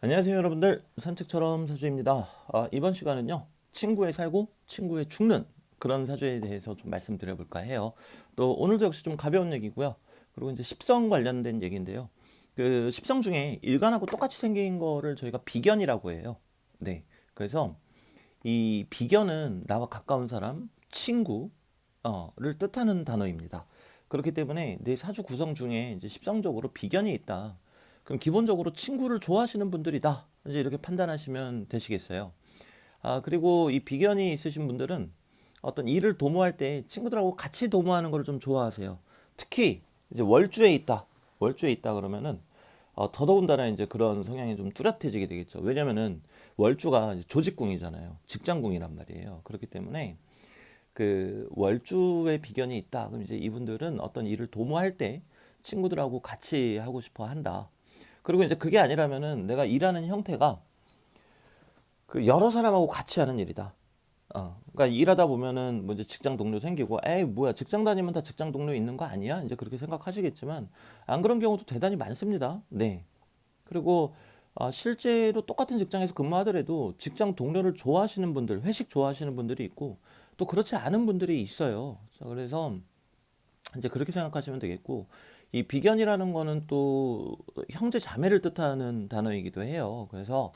안녕하세요 여러분들. 산책처럼 사주입니다. 아, 이번 시간은요 친구에 살고 친구에 죽는 그런 사주에 대해서 좀 말씀드려 볼까 해요. 또 오늘도 역시 좀 가벼운 얘기고요. 그리고 이제 십성 관련된 얘기인데요. 그 십성 중에 일간하고 똑같이 생긴 거를 저희가 비견이라고 해요. 네. 그래서 이 비견은 나와 가까운 사람 친구를 뜻하는 단어입니다. 그렇기 때문에 내 사주 구성 중에 이제 십성적으로 비견이 있다 그럼 기본적으로 친구를 좋아하시는 분들이다. 이제 이렇게 판단하시면 되시겠어요. 아, 그리고 이 비견이 있으신 분들은 어떤 일을 도모할 때 친구들하고 같이 도모하는 걸 좀 좋아하세요. 특히 이제 월주에 있다. 월주에 있다 그러면은 어, 더더군다나 이제 그런 성향이 좀 뚜렷해지게 되겠죠. 왜냐면은 월주가 조직궁이잖아요. 직장궁이란 말이에요. 그렇기 때문에 그 월주의 비견이 있다. 그럼 이제 이분들은 어떤 일을 도모할 때 친구들하고 같이 하고 싶어 한다. 그리고 이제 그게 아니라면은 내가 일하는 형태가 그 여러 사람하고 같이 하는 일이다. 어, 그러니까 일하다 보면은 뭐 이제 직장 동료 생기고, 에이 뭐야 직장 다니면 다 직장 동료 있는 거 아니야? 이제 그렇게 생각하시겠지만 안 그런 경우도 대단히 많습니다. 네. 그리고 아, 실제로 똑같은 직장에서 근무하더라도 직장 동료를 좋아하시는 분들, 회식 좋아하시는 분들이 있고 또 그렇지 않은 분들이 있어요. 자, 그래서 이제 그렇게 생각하시면 되겠고 이 비견이라는 거는 또 형제 자매를 뜻하는 단어이기도 해요. 그래서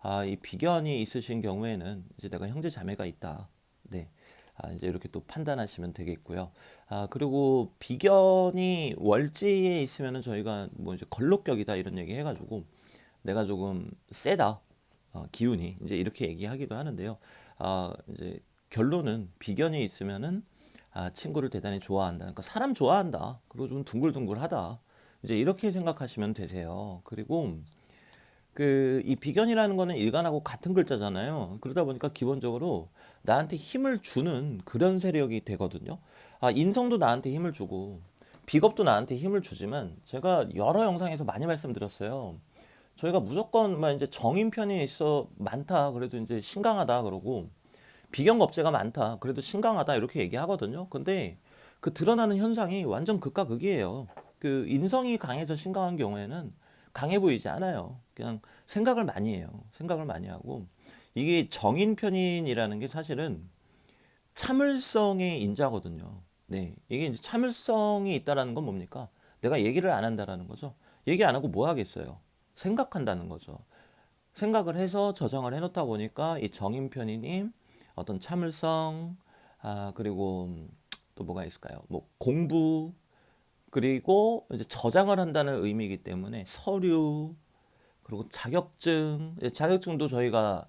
아, 이 비견이 있으신 경우에는 이제 내가 형제 자매가 있다. 네. 아, 이제 이렇게 또 판단하시면 되겠고요. 아, 그리고 비견이 월지에 있으면은 저희가 뭐 이제 걸록격이다 이런 얘기 해가지고 내가 조금 세다. 어, 기운이 이제 이렇게 얘기하기도 하는데요. 아, 이제 결론은 비견이 있으면은 아, 친구를 대단히 좋아한다. 그러니까 사람 좋아한다. 그리고 좀 둥글둥글하다. 이제 이렇게 생각하시면 되세요. 그리고 그 이 비견이라는 거는 일간하고 같은 글자잖아요. 그러다 보니까 기본적으로 나한테 힘을 주는 그런 세력이 되거든요. 아, 인성도 나한테 힘을 주고 비겁도 나한테 힘을 주지만 제가 여러 영상에서 많이 말씀드렸어요. 저희가 무조건 막 이제 정인 편이 있어 많다. 그래도 이제 신강하다 그러고 비경겁제가 많다. 그래도 신강하다 이렇게 얘기하거든요. 근데 그 드러나는 현상이 완전 극과 극이에요. 그 인성이 강해서 신강한 경우에는 강해 보이지 않아요. 그냥 생각을 많이 해요. 생각을 많이 하고 이게 정인 편인이라는 게 사실은 참을성의 인자거든요. 네, 이게 이제 참을성이 있다라는 건 뭡니까? 내가 얘기를 안 한다라는 거죠. 얘기 안 하고 뭐 하겠어요? 생각한다는 거죠. 생각을 해서 저장을 해놓다 보니까 이 정인 편인이 어떤 참을성, 아, 그리고 또 뭐가 있을까요? 뭐 공부, 그리고 이제 저장을 한다는 의미이기 때문에 서류, 그리고 자격증, 이제 자격증도 저희가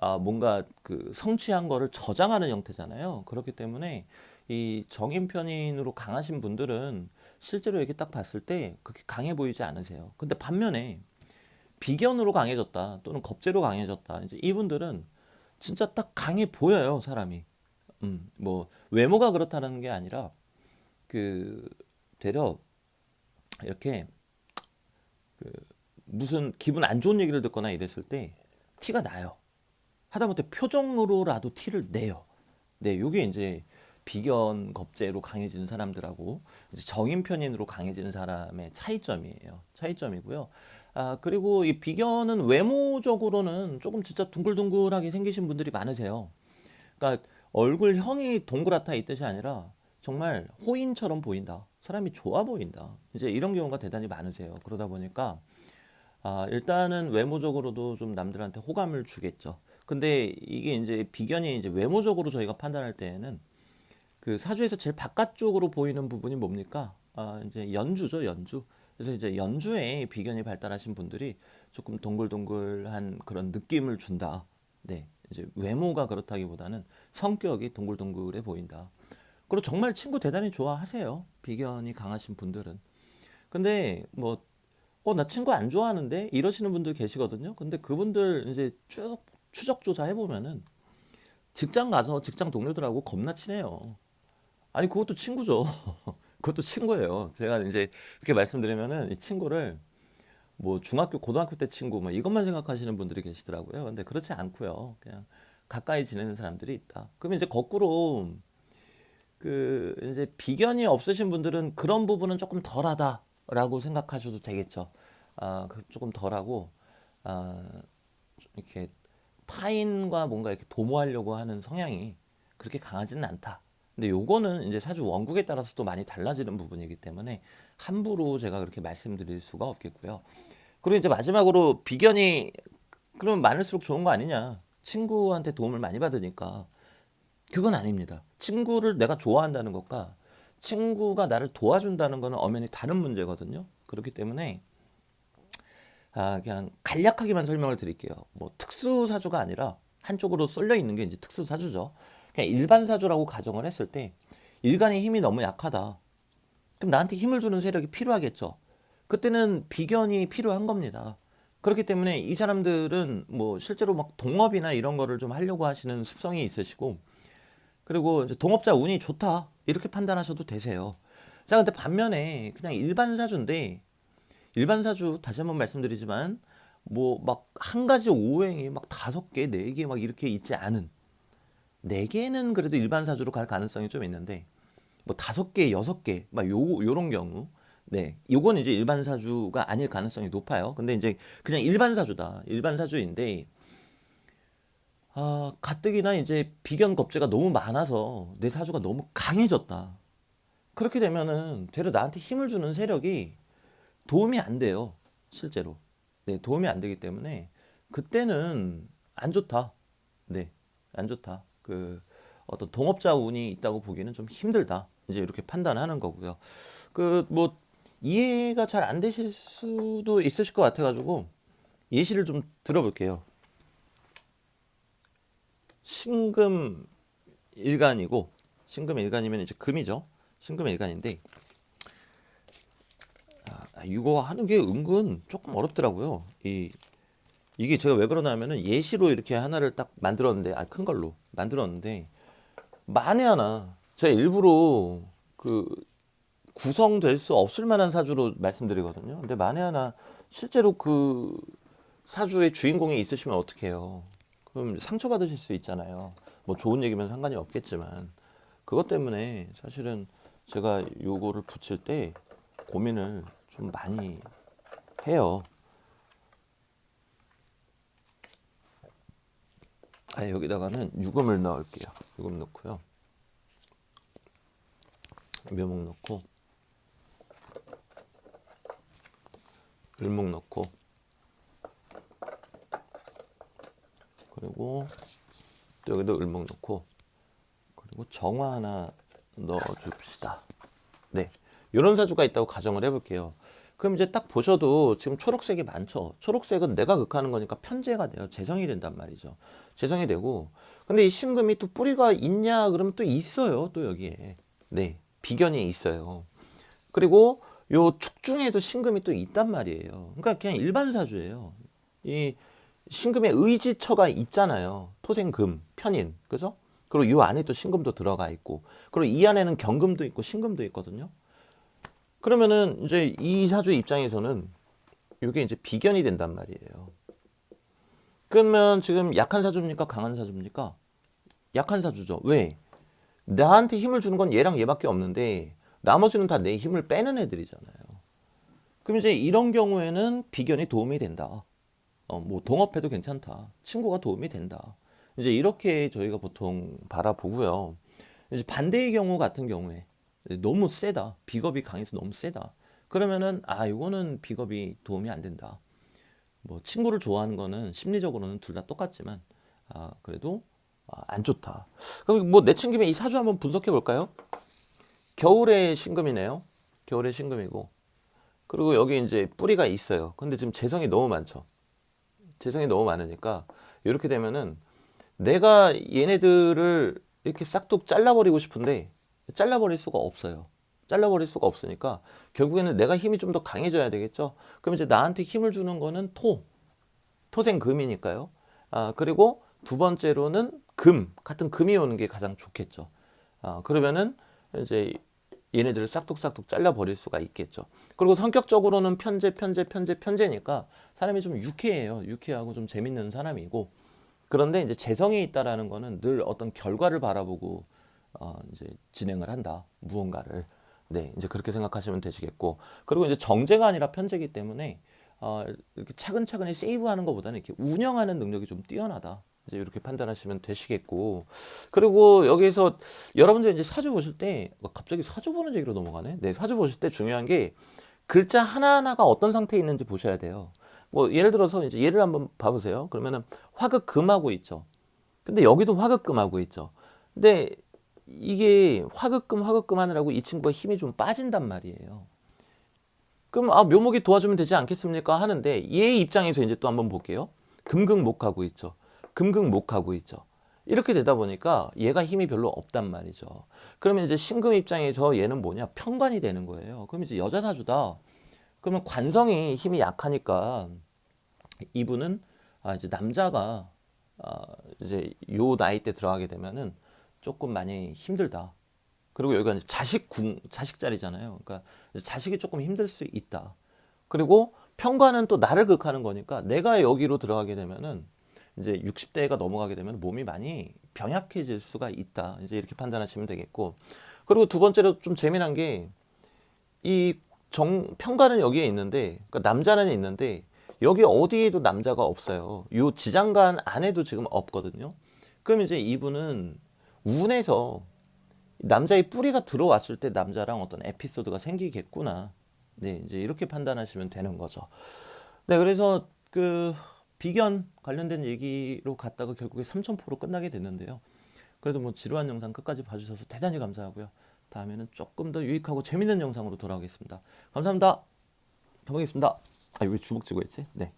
아, 뭔가 그 성취한 거를 저장하는 형태잖아요. 그렇기 때문에 이 정인 편인으로 강하신 분들은 실제로 이렇게 딱 봤을 때 그렇게 강해 보이지 않으세요. 근데 반면에 비견으로 강해졌다 또는 겁재로 강해졌다. 이제 이분들은 진짜 딱 강해 보여요, 사람이. 음, 뭐 외모가 그렇다는 게 아니라 그 되려 이렇게 그 무슨 기분 안 좋은 얘기를 듣거나 이랬을 때 티가 나요. 하다못해 표정으로라도 티를 내요. 네, 요게 이제 비견 겁재로 강해지는 사람들하고 정인 편인으로 강해지는 사람의 차이점이에요. 차이점이고요. 아, 그리고 이 비견은 외모적으로는 조금 진짜 둥글둥글하게 생기신 분들이 많으세요. 그러니까 얼굴형이 동그랗다 이 뜻이 아니라 정말 호인처럼 보인다. 사람이 좋아 보인다. 이제 이런 경우가 대단히 많으세요. 그러다 보니까 아, 일단은 외모적으로도 좀 남들한테 호감을 주겠죠. 근데 이게 이제 비견이 이제 외모적으로 저희가 판단할 때에는 그 사주에서 제일 바깥쪽으로 보이는 부분이 뭡니까? 아, 이제 연주죠, 연주. 그래서 이제 연주에 비견이 발달하신 분들이 조금 동글동글한 그런 느낌을 준다. 네. 이제 외모가 그렇다기보다는 성격이 동글동글해 보인다. 그리고 정말 친구 대단히 좋아하세요. 비견이 강하신 분들은. 근데 뭐, 어, 나 친구 안 좋아하는데? 이러시는 분들 계시거든요. 근데 그분들 이제 쭉 추적 조사 해 보면은 직장 가서 직장 동료들하고 겁나 친해요. 아니, 그것도 친구죠. 그것도 친구예요. 제가 이제 이렇게 말씀드리면은 이 친구를 뭐 중학교, 고등학교 때 친구 뭐 이것만 생각하시는 분들이 계시더라고요. 근데 그렇지 않고요. 그냥 가까이 지내는 사람들이 있다. 그러면 이제 거꾸로 그 이제 비견이 없으신 분들은 그런 부분은 조금 덜하다라고 생각하셔도 되겠죠. 아, 그 조금 덜하고 아, 이렇게 타인과 뭔가 이렇게 도모하려고 하는 성향이 그렇게 강하지는 않다. 근데 요거는 이제 사주 원국에 따라서 또 많이 달라지는 부분이기 때문에 함부로 제가 그렇게 말씀드릴 수가 없겠고요. 그리고 이제 마지막으로 비견이 그러면 많을수록 좋은 거 아니냐? 친구한테 도움을 많이 받으니까 그건 아닙니다. 친구를 내가 좋아한다는 것과 친구가 나를 도와준다는 것은 엄연히 다른 문제거든요. 그렇기 때문에 아, 그냥 간략하게만 설명을 드릴게요. 뭐 특수 사주가 아니라 한쪽으로 쏠려 있는 게 이제 특수 사주죠. 그냥 일반 사주라고 가정을 했을 때 일간의 힘이 너무 약하다. 그럼 나한테 힘을 주는 세력이 필요하겠죠. 그때는 비견이 필요한 겁니다. 그렇기 때문에 이 사람들은 뭐 실제로 막 동업이나 이런 거를 좀 하려고 하시는 습성이 있으시고 그리고 동업자 운이 좋다 이렇게 판단하셔도 되세요. 자, 근데 반면에 그냥 일반 사주인데 일반 사주 다시 한번 말씀드리지만 뭐 막 한 가지 오행이 막 다섯 개, 네 개 막 이렇게 있지 않은 네 개는 그래도 일반 사주로 갈 가능성이 좀 있는데 뭐 다섯 개, 여섯 개, 막 요, 요런 경우. 네. 요건 이제 일반 사주가 아닐 가능성이 높아요. 근데 이제 그냥 일반 사주다. 일반 사주인데, 아, 가뜩이나 이제 비견 겁재가 너무 많아서 내 사주가 너무 강해졌다. 그렇게 되면은 되려 나한테 힘을 주는 세력이 도움이 안 돼요. 실제로. 네, 도움이 안 되기 때문에 그때는 안 좋다. 네, 안 좋다. 그 어떤 동업자 운이 있다고 보기는 좀 힘들다. 이제 이렇게 판단하는 거고요. 그 뭐 이해가 잘 안 되실 수도 있으실 것 같아가지고 예시를 좀 들어볼게요. 신금 일간이고 신금 일간이면 이제 금이죠. 신금 일간인데 아, 이거 하는 게 은근 조금 어렵더라고요. 이 이게 제가 왜 그러냐면은 예시로 이렇게 하나를 딱 만들었는데 아 큰 걸로 만들었는데 만에 하나 제가 일부러 그 구성될 수 없을 만한 사주로 말씀드리거든요. 근데 만에 하나 실제로 그 사주의 주인공이 있으시면 어떡해요? 그럼 상처받으실 수 있잖아요. 뭐 좋은 얘기면 상관이 없겠지만 그것 때문에 사실은 제가 요거를 붙일 때 고민을 좀 많이 해요. 아, 여기다가는 유금을 넣을게요. 유금 넣고요. 묘목 넣고 을목 넣고 그리고 또 여기도 을목 넣고 그리고 정화 하나 넣어 줍시다. 네. 이런 사주가 있다고 가정을 해볼게요. 그럼 이제 딱 보셔도 지금 초록색이 많죠. 초록색은 내가 극하는 거니까 편제가 돼요. 재성이 된단 말이죠. 재성이 되고. 근데 이 신금이 또 뿌리가 있냐? 그러면 또 있어요. 또 여기에. 네. 비견이 있어요. 그리고 요 축 중에도 신금이 또 있단 말이에요. 그러니까 그냥 일반 사주예요. 이 신금의 의지처가 있잖아요. 토생금, 편인. 그죠? 그리고 요 안에 또 신금도 들어가 있고. 그리고 이 안에는 경금도 있고 신금도 있거든요. 그러면은 이제 이 사주 입장에서는 이게 이제 비견이 된단 말이에요. 그러면 지금 약한 사주입니까? 강한 사주입니까? 약한 사주죠. 왜? 나한테 힘을 주는 건 얘랑 얘밖에 없는데 나머지는 다 내 힘을 빼는 애들이잖아요. 그럼 이제 이런 경우에는 비견이 도움이 된다. 어, 뭐 동업해도 괜찮다. 친구가 도움이 된다. 이제 이렇게 저희가 보통 바라보고요. 이제 반대의 경우 같은 경우에 너무 세다. 비겁이 강해서 너무 세다. 그러면은 아 이거는 비겁이 도움이 안 된다. 뭐 친구를 좋아하는 거는 심리적으로는 둘 다 똑같지만 아 그래도 아, 안 좋다. 그럼 뭐 내친김에 이 사주 한번 분석해 볼까요? 겨울의 신금이네요. 겨울의 신금이고 그리고 여기 이제 뿌리가 있어요. 근데 지금 재성이 너무 많죠. 재성이 너무 많으니까 이렇게 되면은 내가 얘네들을 이렇게 싹둑 잘라버리고 싶은데 잘라버릴 수가 없어요. 잘라버릴 수가 없으니까 결국에는 내가 힘이 좀 더 강해져야 되겠죠. 그럼 이제 나한테 힘을 주는 거는 토, 토생금이니까요. 아 그리고 두 번째로는 금 같은 금이 오는 게 가장 좋겠죠. 아 그러면은 이제 얘네들을 싹둑싹둑 잘라버릴 수가 있겠죠. 그리고 성격적으로는 편제, 편제, 편제, 편제니까 사람이 좀 유쾌해요. 유쾌하고 좀 재밌는 사람이고 그런데 이제 재성이 있다라는 거는 늘 어떤 결과를 바라보고 어, 이제 진행을 한다. 무언가를. 네, 이제 그렇게 생각하시면 되시겠고. 그리고 이제 정제가 아니라 편제기 때문에 어, 이렇게 차근차근히 세이브하는 것보다는 이렇게 운영하는 능력이 좀 뛰어나다. 이제 이렇게 판단하시면 되시겠고. 그리고 여기서 여러분들 이제 사주 보실 때뭐 갑자기 사주 보는 얘기로 넘어가네. 네, 사주 보실 때 중요한 게 글자 하나하나가 어떤 상태에 있는지 보셔야 돼요. 뭐 예를 들어서 이제 예를 한번 봐 보세요. 그러면은 화극금하고 있죠. 근데 여기도 화극금하고 있죠. 근데 이게 화극금 화극금 하느라고 이 친구가 힘이 좀 빠진단 말이에요. 그럼 아 묘목이 도와주면 되지 않겠습니까 하는데 얘 입장에서 이제 또 한번 볼게요. 금극목하고 있죠. 금극목하고 있죠. 이렇게 되다 보니까 얘가 힘이 별로 없단 말이죠. 그러면 이제 신금 입장에서 얘는 뭐냐 편관이 되는 거예요. 그럼 이제 여자 사주다. 그러면 관성이 힘이 약하니까 이분은 아 이제 남자가 아 이제 요 나이 때 들어가게 되면은 조금 많이 힘들다. 그리고 여기가 이제 자식 궁 자식 자리잖아요. 그러니까 자식이 조금 힘들 수 있다. 그리고 평관은 또 나를 극하는 거니까 내가 여기로 들어가게 되면은 이제 60대가 넘어가게 되면 몸이 많이 병약해질 수가 있다. 이제 이렇게 판단하시면 되겠고. 그리고 두 번째로 좀 재미난 게 이 정 평관은 여기에 있는데 그러니까 남자는 있는데 여기 어디에도 남자가 없어요. 요 지장간 안에도 지금 없거든요. 그럼 이제 이분은 운에서 남자의 뿌리가 들어왔을 때 남자랑 어떤 에피소드가 생기겠구나. 네, 이제 이렇게 판단하시면 되는 거죠. 네, 그래서 그 비견 관련된 얘기로 갔다가 결국에 삼천포로 끝나게 됐는데요. 그래도 뭐 지루한 영상 끝까지 봐주셔서 대단히 감사하고요. 다음에는 조금 더 유익하고 재밌는 영상으로 돌아오겠습니다. 감사합니다. 가보겠습니다. 아, 왜 주먹 쥐고 있지? 네.